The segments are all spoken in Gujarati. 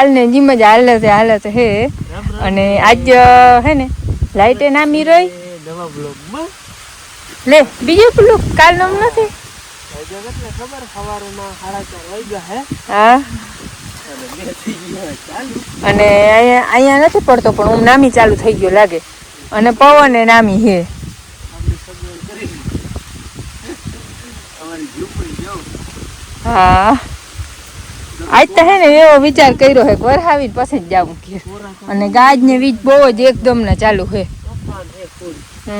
કાલ ને જીમ જ હાલત છે હે. અને આજ હે ને લાઈટે નામી રહી લે બીજું પેલું કાલ નામ નથી? અને અહીંયા નથી પડતો પણ હું નામી ચાલુ થઈ ગયો લાગે. અને પવન એ નામી હે. હા. આજ તો હે ને એવો વિચાર કર્યો હે વરહાવીને પછી જ જાવું કે અને ગાજ ને વીજ બહુ જ એકદમ ને ચાલુ હે. હે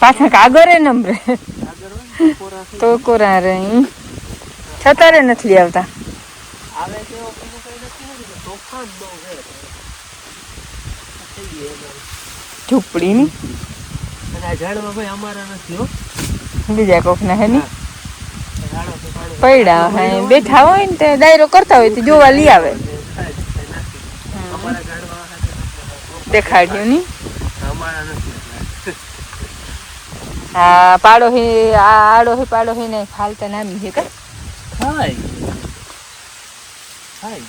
પાછા કાગરે થઈ તો કોરા રે છતાં રે નથી આવતા. નથી ને હે અમારી નથી હો. બીજા કોક ના હે ની? પડ્યા હે બેઠા હોય ને તે દાયરો કરતા હોય તો જોવા લઈ આવે. દેખાડ્યું ની? હા પાડો હે આ આડો હે પાડો હે ને ફાલતા નામી છે કા? થાય થાય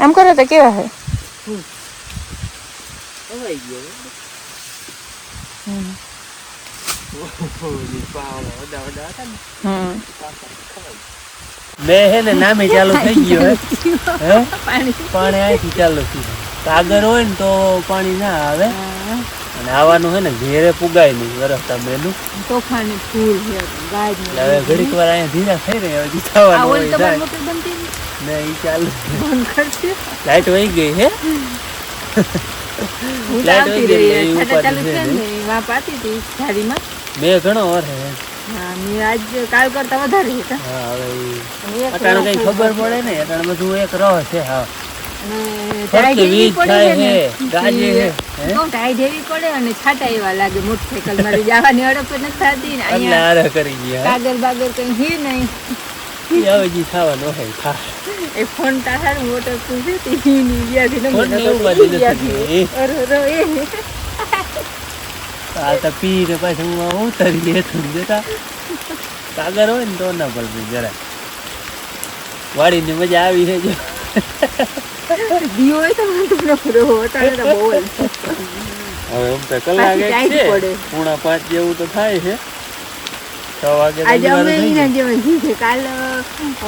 આમ કરો તો કેવા હે? હમ. મેં હે ને નામે ચાલુ થઈ ગયું હે. પાણી અહીંથી ચાલુ થયું. કાગર હોય ને તો પાણી ના આવે. અને આવવાનું હે ને ઘેરે પુગાય નહીં વરસતા મેલું. તોફાની ફૂલ હવે ઘડીક વાર અહીંયા ધીરા થઈ રહ્યા હજી થવાનું ને એ ચાલુ. લાઈટ વહી ગઈ હે? લાઈટ વહી ગઈ ઉપર વાપ હતી ધારીમાં મેં ઘણો વર હે. હા મેં આજ કાલ કરતા વધારે હતા હા હવે અટાણે કઈ ખબર પડે ને અટાણે બધું એક રહ છે હા. ફોન તાર મોટર પૂછે આ તો પી ને પાછું હું ઉતરી હેઠું જતા કાગર હોય ને તો ના પડતી જરા વાડીની મજા આવી છે જો. દીવો હોય તો મને તો નખરો તો બહુ હવે આમ તો કલાક એક છે. પૂણા પાંચ જેવું તો થાય છે. આજે અમે થઈ એના જેવા છે કાલ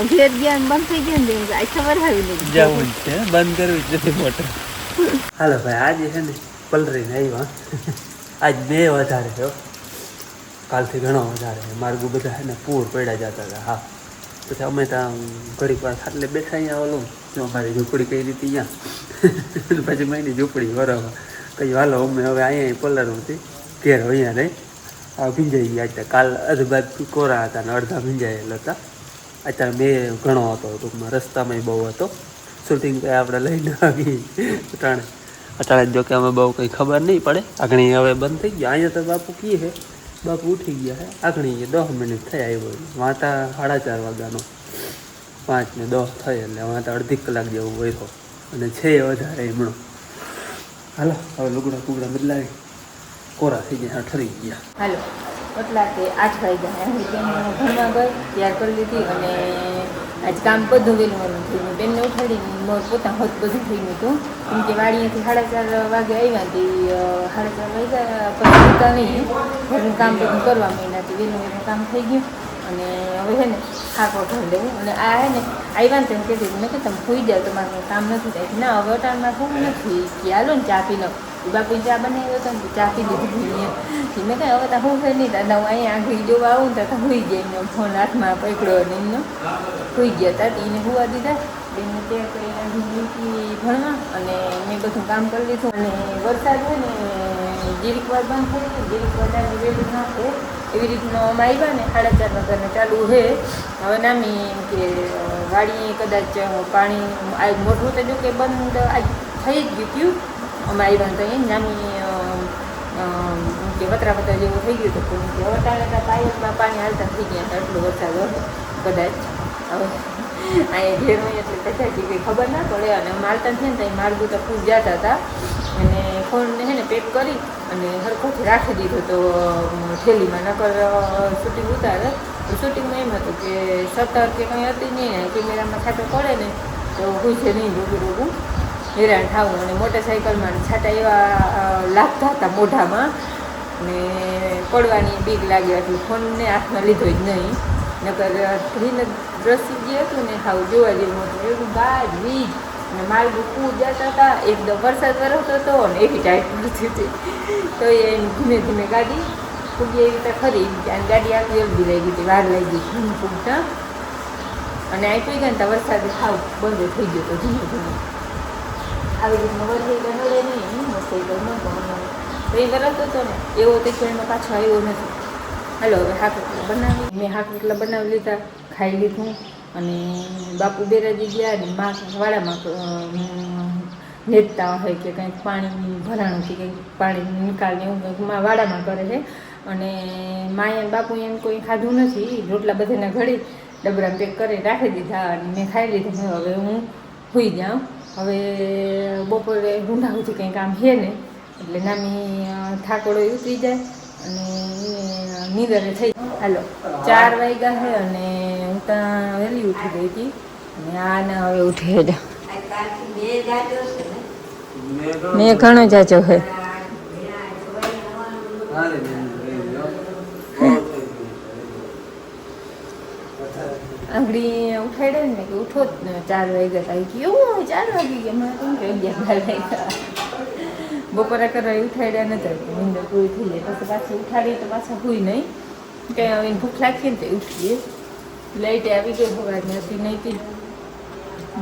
ઘેર ગયા ને બંધ થઈ ગયા ને આજ ખબર આવી જવું છે. બંધ કરવી જ નથી મોટર હાલો ભાઈ આજે છે ને પલરીને આવ્યા આજ બે વધારે થયો કાલથી ઘણો વધારે માર્ગો બધા એને પૂર પડ્યા જતા હતા. હા. પછી અમે ત્યાં ઘડીક વાર ખાટલે બેઠા અહીંયા ઓલું. જો અમારી ઝૂંપડી કઈ રીતે અહીંયા. પછી મેં ઝૂંપડી બરાબર કઈ હાલો અમે હવે અહીંયા પલર હતી ઘેર અહીંયા નહીં આ ભીંજાઈ ગયા હતા કાલ બાદ કોરા હતા ને અડધા ભીંજાયેલા હતા. અત્યારે મેં ઘણો હતો ટૂંકમાં. રસ્તામાં બહુ હતો. શૂટિંગ આપણે લઈને આવી. અટાણે અટાણે જો કે અમે બહુ કંઈ ખબર નહીં પડે. આગણી હવે બંધ થઈ ગયા. અહીંયા તો બાપુ કીએ છે, બાપુ ઉઠી ગયા છે. આગણી દસ મિનિટ થઈ આવ્યો વાંતા સાડા ચાર વાગ્યાનો. પાંચ ને દસ થઈ એટલે વાંતા અડધી કલાક જેવું વયો અને છે વધારે હમણો હાલો, હવે લુગડા કુગડા બદલાવી. કોરા થઈ ગયા ઠરી ગયા. હાલો એટલા કે આઠ વાગ્યા બેન ગઈ તૈયાર કરી લીધી અને આજ કામ બધું વહેલું થયું બેનને ઉઠાડીને મોર પોતા હોત બધું થઈ ગયું હતું. કેમ કે વાડીએથી સાડા ચાર વાગે આવ્યા તે. સાડા ચાર વાગ્યા પછી જતા નહીં. ઘરનું કામ બધું કરવા માંડ્યા તે. વહેલું વહેલું કામ થઈ ગયું. અને હવે છે ને ખાકો ઘર લેવું. અને આ હે ને, આવ્યા ને તેમ કહેતી મેં કે તમે ખોઈ જાઓ, તમારે કામ નથી થાય. ના, હવે અટાણમાં શું નથી. કે ને ચા પી લો. બાપુ ચા બનાવ્યો હતો ને ચા પી લીધી મેં કહ્યું હવે તો હું ફેર નહીં દાદા હું અહીંયા આગળ જોવા આવું તો હોઈ ગયા એમનો ફોન હાથમાં પકડ્યો ને એમનો હોઈ ગયા હતા એને હુવા દીધા બેને ત્યાં કરીને મૂકી ભણવા અને મેં બધું કામ કરી લીધું અને વરસાદ હોય ને વાર બંધ થઈ જાય ગીરીક વાર વેલું ના નાખે એવી રીતનો અમે આવ્યા ને સાડા ચાર વાગ્યાને ચાલુ છે હવે નામી એમ કે વાડી કદાચ પાણી આ મોટું તો જો કે બંધ આજ થઈ જ ગયું અમે આવ્યા તો એ નાની કે વતરા વતરા જેવું થઈ ગયું હતું કે હવે હતા પાયસમાં પાણી હાલતા થઈ ગયા હતા, એટલો વરસાદ હતો, કદાચ. હવે અહીંયા ઘેર હોય એટલે એ કંઈ ખબર ના પડે, અને માલતા છે ને ત્યાં માર્ગું તો ખૂબ જતા હતા, અને ફોનને છે ને પેક કરી અને હરખોથી રાખી દીધો તો થેલીમાં નકર શૂટિંગ ઉતારે. તો શૂટિંગમાં એમ હતું કે સતર કે કંઈ હતી નહીં, કેમેરામાં ખાતો પડે ને તો હું છે નહીં રોગું રોગું હેરાન થાવું અને મોટરસાઇકલમાં છાંટા એવા લાગતા હતા મોઢામાં ને પડવાની બીક લાગી એટલે ફોનને હાથમાં લીધો જ નહીં. નકર ધીન રસી જે હતું ને હાવ જોવા જેવું હતું. એવું ગાજ વીજ. અને માર્ગ કૂદ જતા હતા. એકદમ વરસાદ વરસતો હતો અને એવી ટાઈટ પડતી હતી. તો એ ધીમે ધીમે ગાડી ફૂગી એવી રીતે ખરી. અને ગાડી આખી અલગી લઈ ગઈ હતી વાર લાગી ધીમે ફૂગતા. અને આ પી ગયા ને વરસાદ ખાવ બંધ થઈ ગયો હતો ધીમે ધીમે. આવી રીતના વરસાદ નડે નહીં મોટરસાઇકલ ન પણ તો એ વરસતો હતો ને એવો તીખડીમાં પાછો આવ્યો નથી. હાલો, હવે હાક રોટલા બનાવી. મેં હાક રોટલા બનાવી લીધા, ખાઈ લીધું. અને બાપુ બેરાજી ગયા અને માં વાડામાં નેતતા હોય કે કંઈક પાણીની ભરાણું કે કંઈક પાણી નિકાલને એવું કંઈકમાં વાડામાં કરે છે. અને માએ બાપુ એમ કોઈ ખાધું નથી. રોટલા બધાના ઘડી ડબરા પેક કરી રાખી દીધા અને મેં ખાઈ લીધું. હવે હું સુઈ જાઉં હવે બપોરે ઊંડા સુધી કંઈ કામ છે ને એટલે નામી થાકોડો ઉતરી જાય અને નીંદરે થઈ હાલો ચાર વાગ્યા છે અને હું ત્યાં વહેલી ઉઠી ગઈ હતી. અને આને હવે ઉઠી જાઉં મેં ઘણો જાજો છે આંગળી ઉઠાડે ને કે ઉઠો જ ને, ચાર વાગ્યા થાય. કે એવું હોય ચાર વાગી ગયા. મને કેમ કે, અગિયાર વાગ્યા. બપોરે કરવા ઉઠાડ્યા નથી નીંદર પૂરી થઈ જાય. પછી પાછી ઉઠાડીએ તો પાછા હોય નહીં. કંઈ હવે ભૂખ લાગીએ ને તો ઉઠીએ. લાઈટે આવી ગઈ સવારની હતી નહીં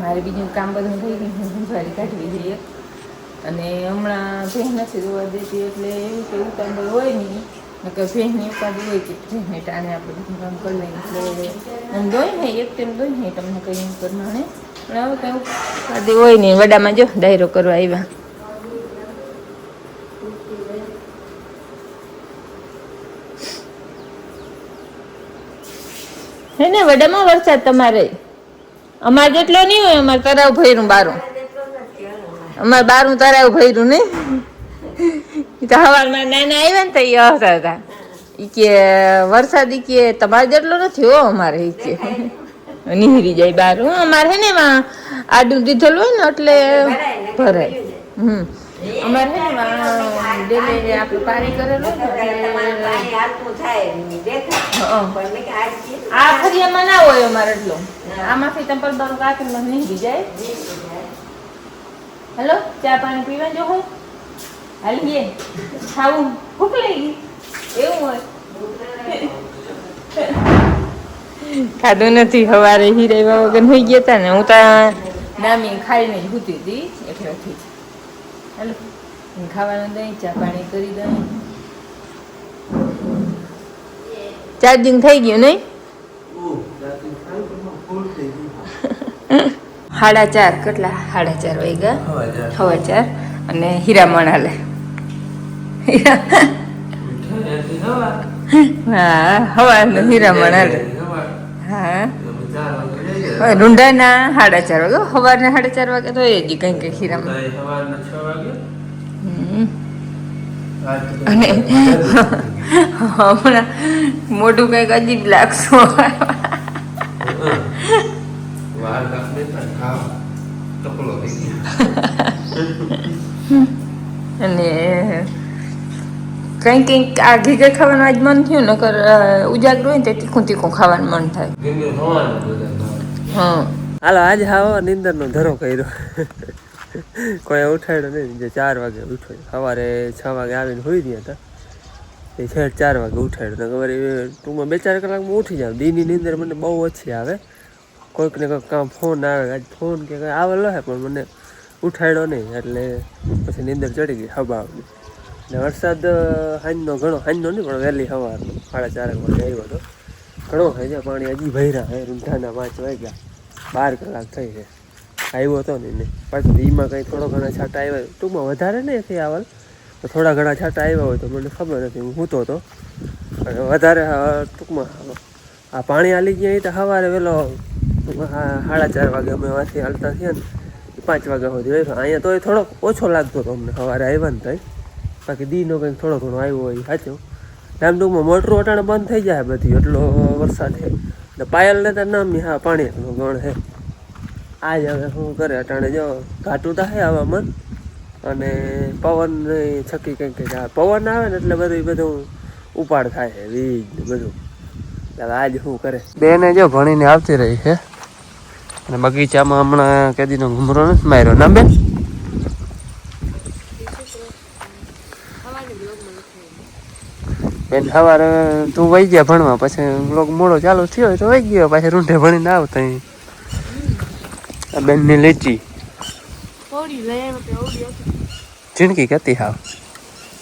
મારે બીજું કામ બધું થઈ ગયું, હું સંભાળી કાઢવી જોઈએ. અને હમણાં ભેંસ નથી જોવા દેતી, એટલે એવું કે ઉતાંબર હોય નહીં. નકર હોય કે ને એક ટાઈમ ને તમને કંઈ એમ ઉપાધિ હોય નહીં, વડામાં જો ડાયરો કરવા આવ્યા. હે ને, વડામાં વરસાદ તમારે? અમારે જેટલો નહીં હોય, અમારે તરાવ ભર્યું બારું. અમારે બારું તરાવ ભર્યું નહીં. ઈ હવારમાં નાના આવ્યા ને તો એ હસતા હતા. કે વરસાદ ઈ કે તમારે જેટલો નથી હો અમારે ઈ કે. નીહરી જાય હું અમારે હે ને એમાં આડું દીધેલું હોય ને એટલે ભરાય. હમ. અમારે હે ને એમાં ડેલી આપણે પાણી કરેલું હોય આ ફરિયામાં ના હોય અમારે એટલો. આમાંથી ચંપલ બારું કાકીમાં નીકળી જાય. હેલો ચા પાણી પીવા જો હું હાલી ગયે ખાવું. ભૂખ લાગી. એવું હોય. ખાધું નથી સવારે હીરા વગર હોઈ ગયા હતા ને. હું ત્યાં નામી ખાઈને જ હૂતી હતી એકલાથી હાલો. ખાવાનું દહીં ચા પાણી કરી દઉં. ચાર્જિંગ થઈ ગયું નહીં? સાડા ચાર કેટલા? સાડા ચાર વાગ્યા. સવા ચાર અને હીરામણ હાલે હા હવાનું હીરામણ હાલે હા રૂંઢાના સાડા ચાર વાગે. સવારના સાડા ચાર વાગે તો એ જ કંઈક કંઈક હીરામણ અને હમણાં મોટું કંઈક અજીબ લાગશું અને કંઈક કંઈક આ ઘી ઘી ખાવાનું આજ મન થયું નકર કર ઉજાગર હોય ને તે તીખું તીખું ખાવાનું મન થાય. હા. હાલો આજે હા નિંદર નો ધરો કર્યો. કોઈ ઉઠાડ્યો નહીં જે ચાર વાગે ઉઠ્યો. સવારે છ વાગે આવીને હોઈ રહ્યા હતા. એ છેડ ચાર વાગે ઉઠાડ્યો. તો ખબર ટૂંકમાં બે ચાર કલાકમાં ઉઠી જાવ. દીની નીંદર મને બહુ ઓછી આવે. કોઈક ને કોઈક કામ ફોન આવે. આજ ફોન કે કંઈ આવેલો હે પણ મને ઉઠાડ્યો નહીં. એટલે પછી નીંદર ચડી ગઈ હબાવની ને વરસાદ હાંજનો ઘણો, હાંજનો નહીં, પણ વહેલી સવારનો. સાડા ચાર વાગે આવ્યો હતો ઘણો છે પાણી હજી ભર્યા હે રૂંઢાના પાંચ વાગ્યા. બાર કલાક થઈ છે. આવ્યો હતો ને. એને પાછું એમાં કંઈ થોડો ઘણા છાંટા આવ્યા ટૂંકમાં વધારે નહીં થઈ તો થોડા ઘણા છાંટા આવ્યા હોય તો મને ખબર નથી હું સૂતો હતો અને વધારે ટૂંકમાં, આ પાણી હાલી ગયા તો સવારે વહેલો સાડા ચાર વાગે અમે વાંચી હાલતા થયા ને. પાંચ વાગ્યા સુધી આવ્યો અહીંયા તો એ થોડોક ઓછો લાગતો હતો અમને. સવારે આવ્યા ને તો બાકી દીનો કંઈક થોડો ઘણો આવ્યો હોય, સાચો? આમ ટૂંકમાં મોટરું અટાણે બંધ થઈ જાય બધી, એટલો વરસાદ છે. ને પાયલ ને તો નામ હા પાણી ગણ હે આજ હવે શું કરે અટાણે, જો ઘાટું થાય હવામાન, અને પવન છકી કંઈક કંઈક પવન આવે ને એટલે બધું બધું ઉપાડ થાય છે, વીજ બધું. એટલે આજ શું કરે? બેને જો ભણીને આવતી રહી છે. અને બગીચામાં હમણાં કેદીનો ઘુમરો નથી માર્યો. ના બેન? બેન સવારે તું વહી ગયા ભણવા પછી લોક મોડો ચાલુ થયો તો વહી ગયો પાછી રૂંઢે ભણીને આવતા અહીં. આ બેનની લીચી જિંદગી કતી હાવ.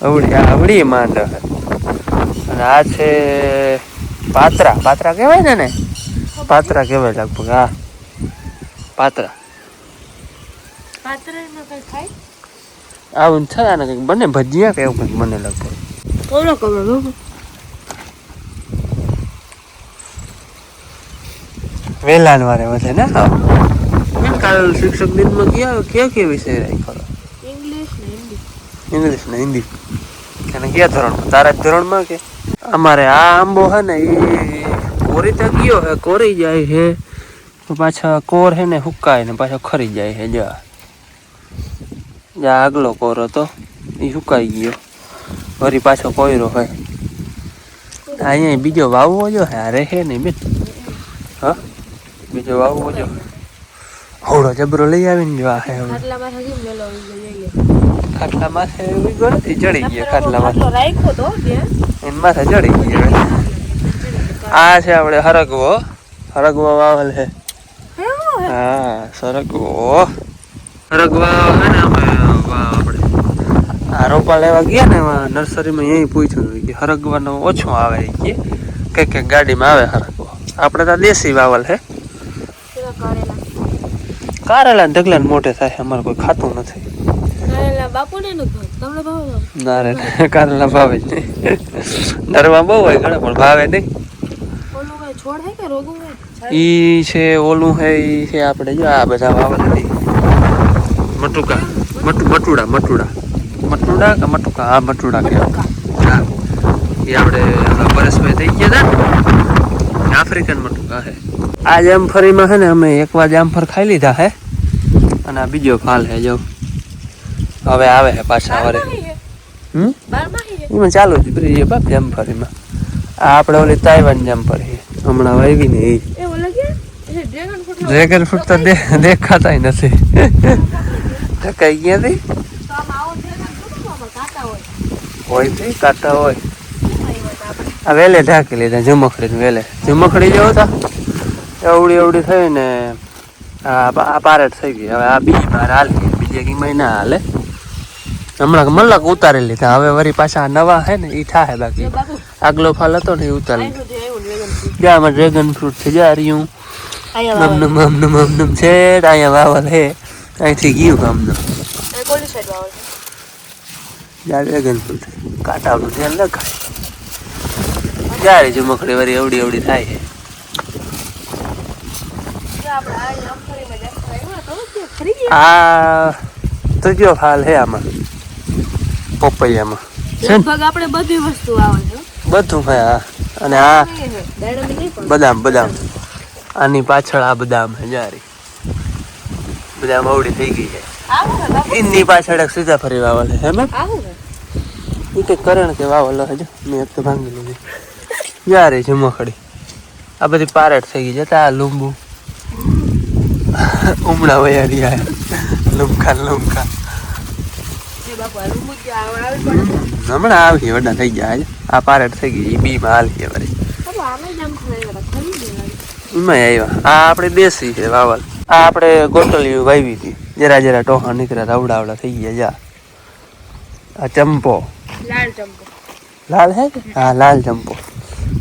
અવળી આવડી માંડ. અને આ છે પાત્રા. પાત્રા કહેવાય ને ને પાત્રા કહેવાય લગભગ હા. પાત્રા. આવું છે ને કંઈક બને ભજીયા કે એવું કંઈક બને લગભગ. ઓલો cabrón. લો વેલાન વારે વધે ને હા કાલ શિક્ષક દિનમાં કયા કયા કયા વિષય રાખ્યો ઇંગ્લિશ ને હિન્દી ઇંગ્લિશ ને હિન્દી અને કયા ધોરણ તારા જ ધોરણમાં કે અમારે આ આંબો હે ને એ કોરી તો ગયો હે કોરી જાય હે પાછા કોર હે ને હુકાય ને પાછો ખરી જાય હે જા જા આગલો કોર હતો એ હુકાઈ ગયો વળી પાછો કોયરો હોય. અહીંયા બીજો વાવવો જો હે આ રહે નહીં બેન. હા? બીજો વાવવો જો હોડો જબરો લઈ આવીને જો આ હે ખાટલા માથે નથી ચડી ગયો ખાટલા માથે એની માથે ચડી ગયો આ છે આપણે હરગવો. હરગવો વાવલ છે હા સરગવો. હરગવા હે ને અમે વા- આપણે. આ રોપા લેવા ગયા ને નર્સરીમાં અહીં પૂછ્યું કે હરગવાનો ઓછો આવે કે. કંઈક કંઈક ગાડીમાં આવે હરગવો. આપણે તો દેશી વાવલ છે કારેલા. ને ઢગલા મોટે થાય અમારે કોઈ ખાતું નથી. નું રે કારેલા ભાવે જ નહીં. નરવા બહુ હોય ઘણા પણ ભાવે નહીં. કઈ હે હે ઈ છે ઓલું હે ઈ છે આપણે જો આ બધા વાવલ મટુકા મટુ મટુડા મટુડા. મટુડા કે મટુકા? હા મટુડા કહેવાય હા. એ આપણે આપણા પરેશભાઈ થઈ ગયા હતા આફ્રિકન મટુકા હે. આ જામફળીમાં છે ને અમે એકવાર જામફળ ખાઈ લીધા હે. અને આ બીજો ફાલ હે જો. હવે આવે હે પાછા વરે હમ? એમાં ચાલુ જ પ્રિય બાપ જામફળીમાં. આ આપણે ઓલી તાઇવાન જામફરી હમણાં વાવી ને એ. ડ્રેગન ફ્રૂટ તો દેખાતા નથી. કઈ ગયા થી તો આમ આવો ડ્રેગન ફ્રૂટ આમાં કાંટા હોય હોયથી હોય. તો આ વેલે ઢાંકી લીધા ઝુમખડી વેલે. ઝુમખડી જેવો તા એવડી એવડી થઈ ને આ પારેટ થઈ ગઈ. હવે આ બીજી બાર હાલી બીજે કઈ મહિના હાલે. હમણાં મલક ઉતારી લીધા. હવે વળી પાછા નવા હે ને એ થાય બાકી. આગલો ફાલ હતો ને એ ઉતારી ગયા આમાં ડ્રેગન ફ્રૂટ છે જા રહ્યું અહીંયા મમનમ છે અહીંયા વાવલ હે. અહીંથી ગયું મમનમ એ કોલી સાઈડ વાવલ જા કાંટાનું જ્યારે એવડી એવડી થાય છે જો આપણે આ જામફળીમાં જામફળ આવ્યા તો તે ફરી આ ત્રીજો ફાલ હે આમાં. પપૈયામાં. લગભગ આપણે બધી વસ્તુ આવે છે. બધું હે અને આ બદામ બદામ. આની પાછળ આ બદામ હે જારી. બદામ અવડી થઈ ગઈ છે. એની પાછળ સીધા ફરી વાવલ હે મે હે એ કરણ કે વાવલ હજુ. મેં એક તો ભાંગી લીધી. યારે છે મખડી આ બધી પારટ થઈ ગઈ જતા આ લીંબુ. ઉમડા વયા લુમકા લુમખા પણ હમણાં આવી વડા થઈ ગયા આ પારટ થઈ ગઈ એ બીમાં હાલી વળી ખરી દેવાય. એમાં આવ્યા. આ આપણે દેશી છે વાવલ. આ આપણે ગોટલી વાવી હતી. જરા જરા ટોહા નીકળ્યા આવડા આવડા થઈ ગયા જા. આ ચંપો. લાલ ચંપો. લાલ હે કે? હા લાલ ચંપો.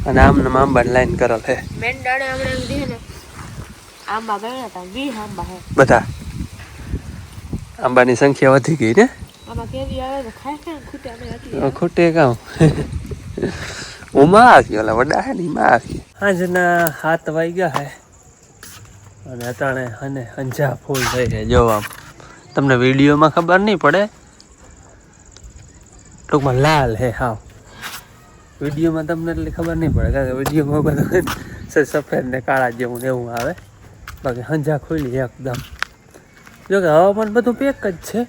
અને આમને આંબાની લાઈન કરેલ હે. મેન દાડે હમણાં એમ દીધે ને આંબા હતા વીસ આંબા હે. બધા. આંબાની સંખ્યા વધી ગઈ ને? આમાં કેરી આવે તો ખાય ખાય ખૂટે અમે હતી. ખોટે કામ. ઉમા આવી ઓલા વડા હે ને એમાં આવી આજના હાથ વાગ્યા હે. અને અટાણે અને અંજા ફૂલ થઈ છે જો આમ, તમને વિડીયોમાં ખબર નહીં પડે? ટૂંકમાં લાલ હે, હા. વિડીયોમાં તમને એટલી ખબર નહીં પડે, કારણ કે વિડીયોમાં બધું સફેદ ને કાળા જેવું એવું આવે. બાકી હંજા ખુલી એકદમ. જો કે હવામાન બધું પેક જ છે.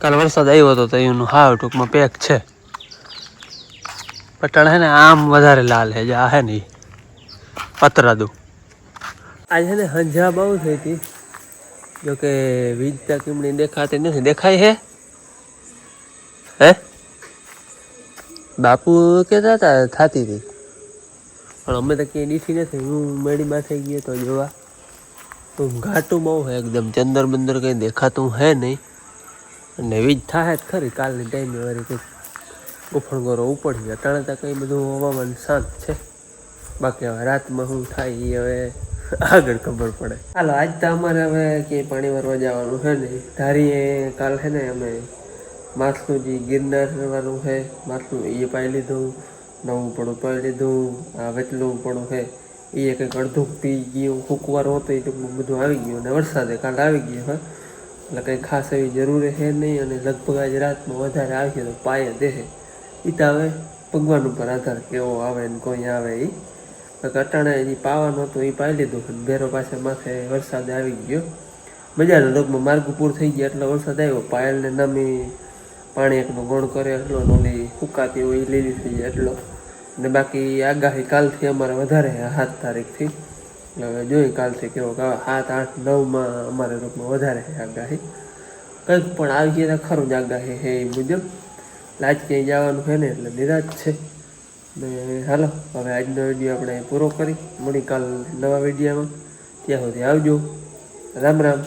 કાલ વરસાદ આવ્યો હતો તો એનું હાવ ટૂંકમાં પેક છે. પટણ હે ને આમ વધારે લાલ હે, જે આ હે ને પતરાદુ. આજે ને હંજા બહુ થઈ હતી. જોકે વીજતા કીમણી દેખાતી નથી. દેખાય હે? હે? બાપુ કહેતા હતા થતી હતી. પણ અમે તો ક્યાંય દીઠી નથી. હું મેળી માથે ગયો તો જોવા. તો ઘાટું બહુ હે એકદમ. ચંદર બંદર કંઈ દેખાતું હે નહીં. અને વીજ થાય જ ખરી. કાલની ટાઈમે વળી કંઈક ઉફણગોરો ઉપડી જાય તણે તો કંઈ બધું હવામાન શાંત છે. બાકી હવે રાતમાં શું થાય એ હવે આગળ ખબર પડે. હાલો, આજ તો અમારે હવે કે પાણી ભરવા જવાનું છે ને ધારીએ કાલ છે ને અમે માથલું જે ગિરનાર વાળું છે. માથલું એ પાઈ લીધું, નવું પડું પાઈ લીધું, આ વેટલું પડું છે. એ કંઈક અડધું પી ગયું, ફૂકવારો હતો એ બધું આવી ગયું અને વરસાદે કાલ આવી ગયો, હા. એટલે કંઈ ખાસ એવી જરૂર છે નહીં અને લગભગ આજ રાતમાં વધારે આવી તો પાયે દેહે. એ તો હવે ભગવાન ઉપર આધાર કેવો આવે ને કોઈ આવે એ કટાણે એ પાવાનું હતું એ પાઈ લીધું. ભેરો પાસે માથે વરસાદ આવી ગયો. મજાનો લોકમાં માર્ગ પૂર થઈ ગયા એટલે વરસાદ આવ્યો. પાયલને નમી પાણી એકનો ગોણ કરે એટલો નોલી ફૂકાતી હોય લીલી થઈ જાય એટલો. ને બાકી આગાહી કાલથી અમારે વધારે સાત તારીખથી. હવે જોઈએ કાલથી કેવો કે સાત, આઠ, નવમાં અમારે રૂપમાં વધારે છે આગાહી. કંઈક પણ આવી ગયા ખરું જ આગાહી છે એ મુજબ. લાજ ક્યાંય જવાનું છે ને એટલે નિરાજ છે. ને હાલો, હવે આજનો વીડિયો આપણે પૂરો કરી. મળી કાલ નવા વિડીયોમાં ત્યાં સુધી આવજો. રામ રામ.